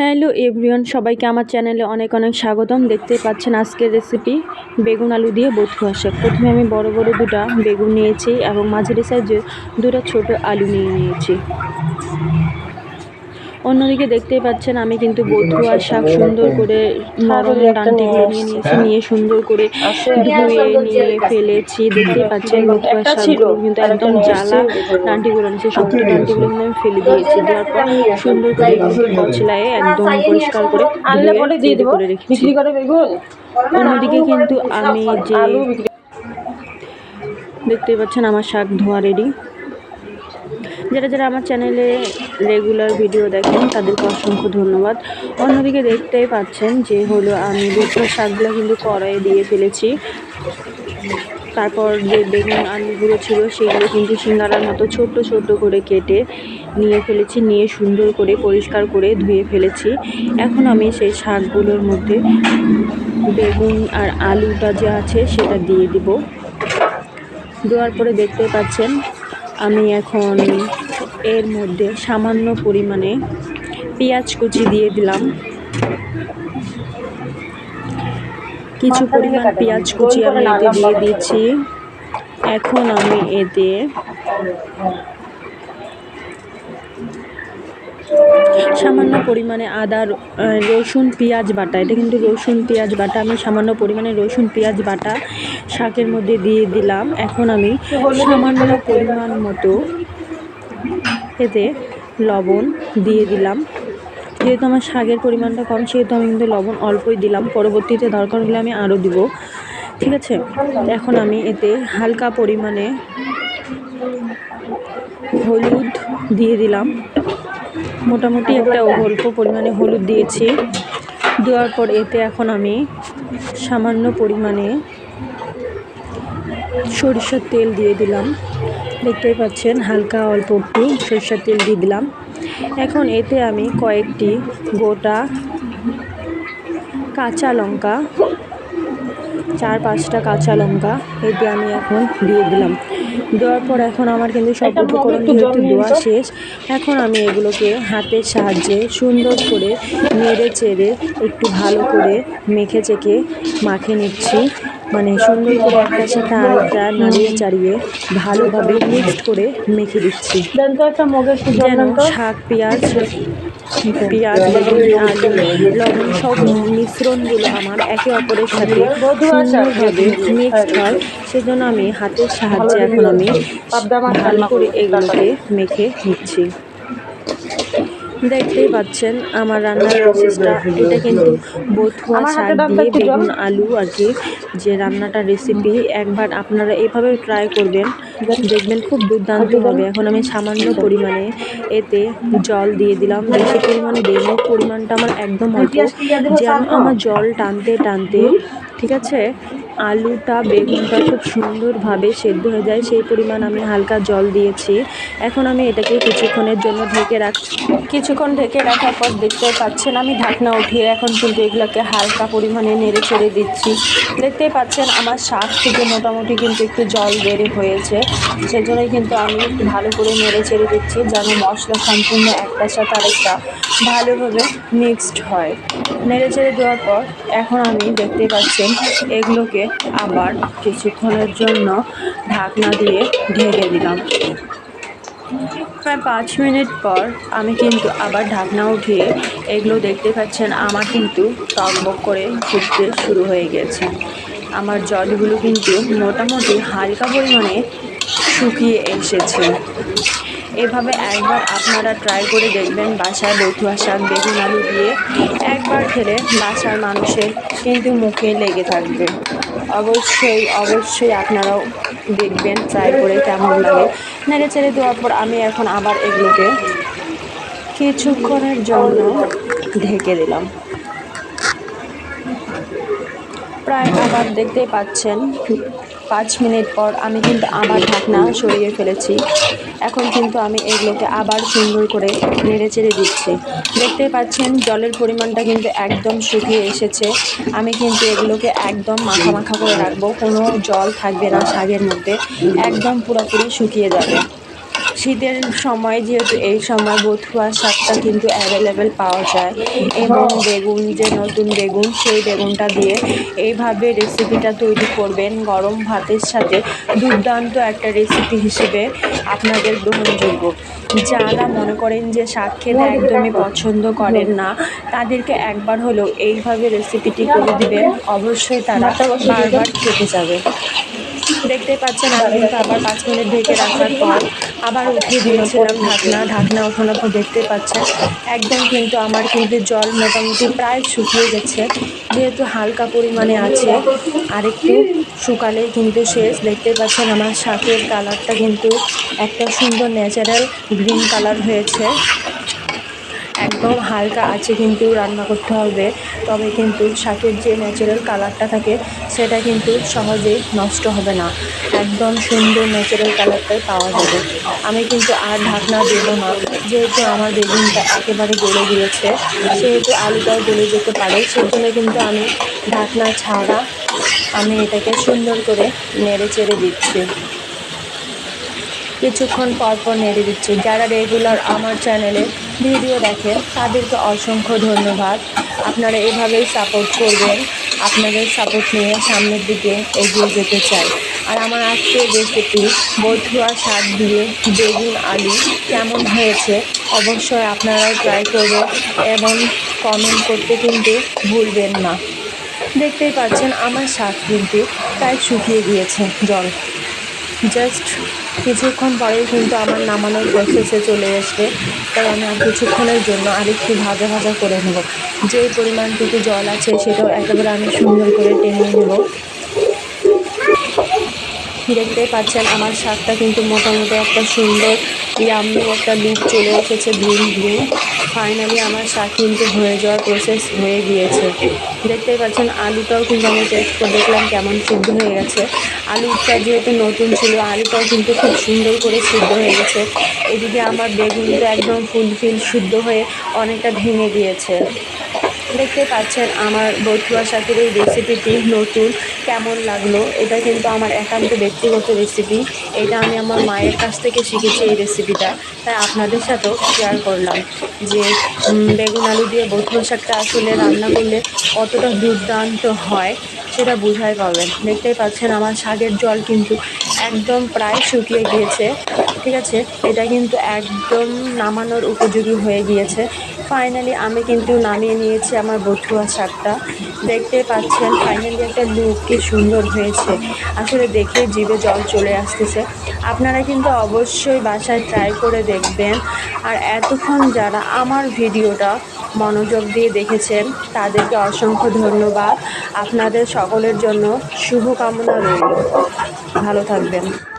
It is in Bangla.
হ্যালো এভরিওয়ান, সবাইকে আমার চ্যানেলে অনেক অনেক স্বাগতম। দেখতে পাচ্ছেন আজকের রেসিপি বেগুন আলু দিয়ে বথুয়া শাক প্রথমে আমি বড় বড় দুটা বেগুন নিয়েছি এবং মাঝারি সাইজের দুটা ছোট আলু নিয়ে নিয়েছি। অন্যদিকে দেখতেই পাচ্ছেন আমি কিন্তু বথুয়া শাক সুন্দর করে নরম ডান্টিগুলো নিয়ে নিয়েছি নিয়ে সুন্দর করে ধুয়ে নিয়ে ফেলেছি দেখতেই পাচ্ছেন বথুয়া শাকগুলো কিন্তু একদম জ্বালা। ডান্টিগুলো নিয়েছি শক্ত ডান্টিগুলো কিন্তু আমি ফেলে দিয়েছি দেওয়ার পর সুন্দর করে কচলায় একদম পরিষ্কার করে আনলে পরে দিয়ে দেবো। করে রেখেছি। বিক্রি করে বেগুন অন্যদিকে কিন্তু আমি যে দেখতেই পাচ্ছেন আমার শাক ধোয়া রেডি যারা যারা আমার চ্যানেলে রেগুলার ভিডিও দেখেন, তাদেরকে অসংখ্য ধন্যবাদ। অন্যদিকে দেখতেই পাচ্ছেন যে হলো আমি দুটো শাকগুলো কিন্তু কড়াইয়ে দিয়ে ফেলেছি। তারপর যে বেগুন আলুগুলো ছিল, সেগুলো কিন্তু সিঙ্গারার মতো ছোট্ট ছোট্ট করে কেটে নিয়ে ফেলেছি, নিয়ে সুন্দর করে পরিষ্কার করে ধুয়ে ফেলেছি। এখন আমি সেই শাকগুলোর মধ্যে বেগুন আর আলুটা যে আছে সেটা দিয়ে দিব। দেওয়ার পরে দেখতে পাচ্ছেন আমি এখন এর মধ্যে সামান্য পরিমাণে পেঁয়াজ কুচি দিয়ে দিলাম। কিছু পরিমাণ পেঁয়াজ কুচি আমি এতে দিয়ে দিচ্ছি। এখন আমি এতে সামান্য পরিমাণে আদা রসুন, পেঁয়াজ বাটা। এটা কিন্তু রসুন, পেঁয়াজ বাটা। আমি সামান্য পরিমাণে রসুন, পেঁয়াজ বাটা শাকের মধ্যে দিয়ে দিলাম। এখন আমি সামান্য পরিমাণ মতো এতে লবণ দিয়ে দিলাম। যেহেতু আমার শাকের পরিমাণটা কম, সেহেতু আমি কিন্তু লবণ অল্পই দিলাম। পরবর্তীতে দরকার হলে আমি আরও দিব। ঠিক আছে? এখন আমি এতে হালকা পরিমাণে হলুদ দিয়ে দিলাম। মোটামুটি একটা অল্প পরিমাণে হলুদ দিয়েছি। দেওয়ার পর এতে এখন আমি সামান্য পরিমাণে সরিষার তেল দিয়ে দিলাম। দেখতেই পাচ্ছেন, হালকা অল্প একটু সরিষার তেল দিয়ে দিলাম। এখন এতে আমি কয়েকটি গোটা কাঁচা লঙ্কা, চার পাঁচটা কাঁচা লঙ্কা এতে আমি এখন দিয়ে দিলাম। দেওয়ার পর এখন আমার কিন্তু সব একটা উপকরণ একটু যেহেতু দেওয়া শেষ এখন আমি এগুলোকে হাতের সাহায্যে সুন্দর করে নেড়ে চেড়ে একটু ভালো করে মেখে চেখে মাখে নিচ্ছি। মানে সুন্দর করে একটার সাথে আরেকটা নাড়িয়ে চাড়িয়ে ভালোভাবে মিক্সড করে মেখে দিচ্ছি। একটা একটু যেন শাক পেঁয়াজ পেঁয়াজ বেগুন আলু লবণ সব মিশ্রণগুলো আমার একে অপরের সাথে সুন্দরভাবে মিক্সড হয়। সেজন্য আমি হাতের সাহায্যে এখন আমি ভালো করে। এগুলোকে মেখে নিচ্ছি। দেখতেই পাচ্ছেন আমার রান্নার প্রসেসটা এটা কিন্তু বথুয়া শাক দিয়ে বেগুন আলু আর কি যে রান্নাটার রেসিপি একবার আপনারা এভাবে ট্রাই করবেন। দেখবেন খুব দুর্দান্ত হবে এখন আমি সামান্য পরিমাণে এতে জল দিয়ে দিলাম। বেশি পরিমাণে দিইনি পরিমাণটা আমার একদম অল্প। যে আমার জল টানতে টানতে, ঠিক আছে? আলুটা, বেগুনটা খুব সুন্দরভাবে সেদ্ধ হয়ে যায়। সেই পরিমাণ আমি হালকা জল দিয়েছি। এখন আমি এটাকে কিছুক্ষণের জন্য ঢেকে রাখছি কিছুক্ষণ ঢেকে রাখার পর দেখতে পাচ্ছেন আমি ঢাকনা উঠিয়ে এখন কিন্তু এগুলোকে হালকা পরিমাণে নেড়ে চেড়ে দিচ্ছি। দেখতে পাচ্ছেন আমার শাক থেকে মোটামুটি কিন্তু একটু জল বেড়ে হয়েছে। সেজন্যই কিন্তু আমি একটু ভালো করে নেড়ে চেড়ে দিচ্ছি যেন মশলা সম্পূর্ণ একটার সাথে আরেকটা ভালোভাবে মিক্সড হয়। নেড়ে চেড়ে দেওয়ার পর এখন আমি দেখতে পাচ্ছেন এগুলোকে আবার কিছুক্ষণের জন্য ঢাকনা দিয়ে ঢেকে দিলাম। প্রায় পাঁচ মিনিট পর আমি কিন্তু আবার ঢাকনা উঠিয়ে এগুলো দেখতে পাচ্ছেন, আমার কিন্তু টকবক করে ফুটতে শুরু হয়ে গেছে। আমার জলগুলো কিন্তু মোটামুটি হালকা পরিমাণে শুকিয়ে এসেছে। এভাবে একবার আপনারা ট্রাই করে দেখবেন, বাসায় বথুয়া শাক, বেগুন আলু দিয়ে একবার খেলে বাসার মানুষের কিন্তু মুখে লেগে থাকবে। অবশ্যই অবশ্যই আপনারাও দেখবেন ট্রাই করে কেমন লাগে। নেড়ে চেড়ে দেওয়ার পর আমি এখন আবার এগুলোকে কিছুক্ষণের জন্য ঢেকে দিলাম। প্রায় আবার দেখতেই পাচ্ছেন পাঁচ মিনিট পর আমি কিন্তু আবার ঢাকনা সরিয়ে ফেলেছি। এখন কিন্তু আমি এগুলোকে আবার সুন্দর করে নেড়ে চেড়ে দিচ্ছি। দেখতে পাচ্ছেন, জলের পরিমাণটা কিন্তু একদম শুকিয়ে এসেছে। আমি কিন্তু এগুলোকে একদম মাখা মাখা করে রাখব। কোনো জল থাকবে না শাগের মধ্যে। একদম পুরোপুরি শুকিয়ে যাবে। শীতের সময় যেহেতু এই সময় বথুয়া শাকটা কিন্তু অ্যাভেলেবেল পাওয়া যায় এবং বেগুন, যে নতুন বেগুন, সেই বেগুনটা দিয়ে এইভাবে রেসিপিটা তৈরি করবেন। গরম ভাতের সাথে দুর্দান্ত একটা রেসিপি হিসেবে আপনাদের গ্রহণযোগ্য। যারা মনে করেন যে শাক খেতে একদমই পছন্দ করেন না, তাদেরকে একবার হলেও এইভাবে রেসিপিটি করে দিবেন। অবশ্যই তারা বারবার খেতে যাবে। দেখতে পাচ্ছেন, আমি কিন্তু আবার পাঁচ মিনিট ঢেকে রাখার পর আবার উঠিয়ে দিয়েছিলাম ঢাকনা। ঢাকনা ওঠানোর পর দেখতে পাচ্ছেন, একদম কিন্তু আমার কিন্তু জল মোটামুটি প্রায় শুকিয়ে গেছে। যেহেতু হালকা পরিমাণে আছে, আর একটু শুকালেই কিন্তু শেষ। দেখতে পাচ্ছেন, আমার শাকের কালারটা কিন্তু একটা সুন্দর ন্যাচারাল গ্রিন কালার হয়েছে। একদম হালকা আছে কিন্তু রান্না করতে হবে। তবে কিন্তু শাকের যে ন্যাচারাল কালারটা থাকে, সেটা কিন্তু সহজেই নষ্ট হবে না। একদম সুন্দর ন্যাচারাল কালারটাই পাওয়া যাবে। আমি কিন্তু আর ঢাকনা দেবো না। যেহেতু আমার বেগুনটা একেবারে গলে গিয়েছে, সেহেতু আলুটাও গলে যেতে পারে। সেজন্য কিন্তু আমি ঢাকনা ছাড়া আমি এটাকে সুন্দর করে নেড়ে চেড়ে দিচ্ছি। কিছুক্ষণ পর পর নেড়ে দিচ্ছি। যারা রেগুলার আমার চ্যানেলে ভিডিও দেখেন, তাদেরকে অসংখ্য ধন্যবাদ। আপনারা এভাবেই সাপোর্ট করবেন, আপনাদের সাপোর্ট নিয়ে সামনের দিকে এগিয়ে যেতে চাই। আর আমার আজকের রেসিপি বথুয়া শাক দিয়ে বেগুন আলু কেমন হয়েছে অবশ্যই আপনারাও ট্রাই করবেন এবং কমেন্ট করতে কিন্তু ভুলবেন না। দেখতেই পাচ্ছেন, আমার শাক কিন্তু প্রায় শুকিয়ে গিয়েছে জল। জাস্ট কিছুক্ষণ পরেই কিন্তু আমার নামানোর প্রসেসে চলে আসবে। তাই আমি আর কিছুক্ষণের জন্য আরেকটু ভাজা ভাজা করে নেব। যে পরিমাণটুকু জল আছে সেটাও একেবারে আমি সুন্দর করে টেনে নেব। দেখতেই পাচ্ছেন আমার শাকটা কিন্তু মোটামুটি একটা সুন্দর ইয়াম্মি একটা লুক চলে এসেছে গ্রিন গ্রিন ফাইনালি আমার শাক কিন্তু হয়ে যাওয়ার প্রসেস হয়ে গিয়েছে। দেখতেই পাচ্ছেন, আলুটাও কিন্তু আমি টেস্ট করে দেখলাম কেমন সিদ্ধ হয়ে গেছে। আলুটা যেহেতু নতুন ছিল, আলুটাও কিন্তু খুব সুন্দর করে সিদ্ধ হয়ে গেছে। এদিকে আমার বেগুনটা একদম ফুলফিল শুদ্ধ হয়ে অনেকটা ভেঙে গিয়েছে। দেখতে পাচ্ছেন আমার বৈঠুয়া শাকের এই রেসিপিটি নতুন, কেমন লাগল? এটা কিন্তু আমার একান্ত ব্যক্তিগত রেসিপি এটা আমি আমার মায়ের কাছ থেকে শিখেছি এই রেসিপিটা তাই আপনাদের সাথেও শেয়ার করলাম যে বেগুন আলু দিয়ে বথুয়া শাকটা আসলে রান্না করলে কতটা দুর্দান্ত হয়। সেটা বোঝাই পাবেন। দেখতেই পাচ্ছেন আমার শাকের জল কিন্তু একদম প্রায় শুকিয়ে গিয়েছে। ঠিক আছে? এটা কিন্তু একদম নামানোর উপযোগী হয়ে গিয়েছে। ফাইনালি আমি কিন্তু নামিয়ে নিয়েছি আমার বথুয়া শাকটা। দেখতে পাচ্ছেন ফাইনালি একটা লুক কি সুন্দর হয়েছে। আসলে দেখে জিভে জল চলে আসতেছে। আপনারা কিন্তু অবশ্যই বাসায় ট্রাই করে দেখবেন। আর এতক্ষণ যারা আমার ভিডিওটা মনোযোগ দিয়ে দেখেছেন। তাদেরকে অসংখ্য ধন্যবাদ। আপনাদের সকলের জন্য শুভকামনা রইল। ভালো থাকবেন।